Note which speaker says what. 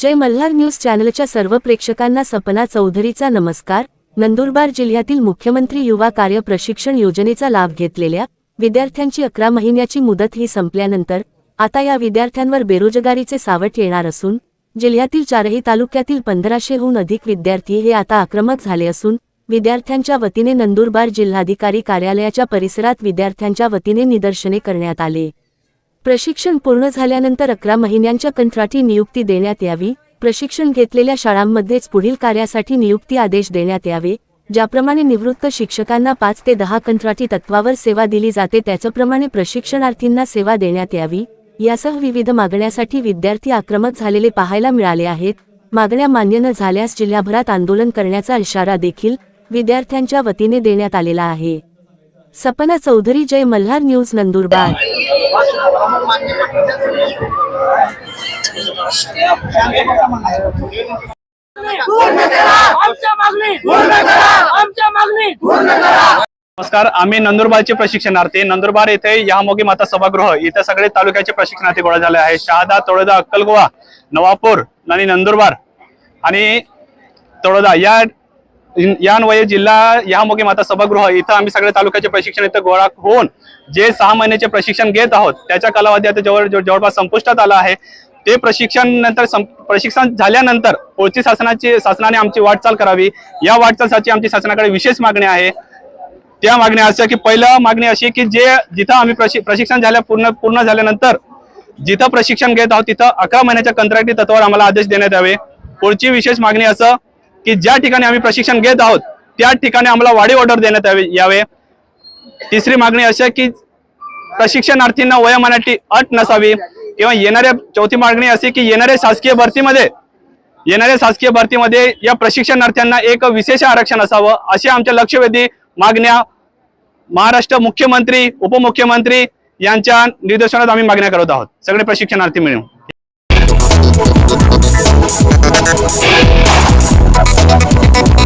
Speaker 1: जय Malhar news चॅनलच्या सर्व प्रेक्षकांना सपना चौधरीचा नमस्कार. नंदुरबार जिल्ह्यातील मुख्यमंत्री युवा कार्य प्रशिक्षण योजनेचा लाभ घेतलेल्या विद्यार्थ्यांची अकरा महिन्याची मुदत ही संपल्यानंतर आता या विद्यार्थ्यांवर बेरोजगारीचे सावट येणार असून जिल्ह्यातील चारही तालुक्यातील पंधराशेहून अधिक विद्यार्थी हे आता आक्रमक झाले असून विद्यार्थ्यांच्या वतीने नंदुरबार जिल्हाधिकारी कार्यालयाच्या परिसरात विद्यार्थ्यांच्या वतीने निदर्शने करण्यात आले. प्रशिक्षण पूर्ण झाल्यानंतर अकरा महिन्यांच्या कंत्राटी नियुक्ती देण्यात यावी. प्रशिक्षण घेतलेल्या शाळांमध्येच पुढील कार्यासाठी नियुक्ती आदेश देण्यात यावे. ज्याप्रमाणे निवृत्त शिक्षकांना पाच ते दहा कंत्राटी तत्वावर सेवा दिली जाते त्याचप्रमाणे प्रशिक्षणार्थींना सेवा देण्यात यावी. यासह विविध मागण्यासाठी विद्यार्थी आक्रमक झालेले पाहायला मिळाले आहेत. मागण्या मान्य न झाल्यास जिल्ह्याभरात आंदोलन करण्याचा इशारा देखील विद्यार्थ्यांच्या वतीने देण्यात आलेला आहे. सपना चौधरी जय मल्हार न्यूज नंदुरबार.
Speaker 2: नमस्कार आम्ही नंदुरबारचे प्रशिक्षणार्थी. नंदुरबार येथे यामोगी माता सभागृह इथे सगळे तालुक्याचे प्रशिक्षणार्थी गोळा झाले आहे शहादा तळोदा अक्कलगोवा नवापूर आणि नंदुरबार आणि तळोदा या यान्वये जिल्हा यामोगी माता सभागृह इथं आम्ही सगळे तालुक्याचे प्रशिक्षण इथं गोळा होऊन जे सहा महिन्याचे प्रशिक्षण घेत आहोत त्याच्या कालावधी आता जवळ जवळपास संपुष्टात आला आहे. ते प्रशिक्षण नंतर सं- प्रशिक्षण झाल्यानंतर पुढची शासनाची शासनाने आमची वाटचाल करावी. या वाटचालसाठी आमची शासनाकडे विशेष मागणी आहे. त्या मागण्या अशा की पहिलं मागणी अशी की जे जिथं आम्ही प्रशिक्षण झाल्या पूर्ण पूर्ण झाल्यानंतर जिथं प्रशिक्षण घेत आहोत तिथं अकरा महिन्याच्या कंत्राटी तत्वावर आम्हाला आदेश देण्यात यावे. पुढची विशेष मागणी असं की ज्या ठिकाणी आम्ही प्रशिक्षण घेत आहोत त्या ठिकाणी आम्हाला वाढीव ऑर्डर देण्यात यावे यावे. तिसरी मागणी अशी आहे की प्रशिक्षणार्थींना वयोमानाची अट नसावी. किंवा येणाऱ्या चौथी मागणी अशी की येणाऱ्या शासकीय भरतीमध्ये येणाऱ्या शासकीय भरतीमध्ये या प्रशिक्षणार्थ्यांना एक विशेष आरक्षण असावं अशी आमच्या लक्षवेधी मागण्या महाराष्ट्र मुख्यमंत्री उपमुख्यमंत्री यांच्या निर्देशनात आम्ही मागण्या करत आहोत. सगळे प्रशिक्षणार्थी मिळून. Thank you.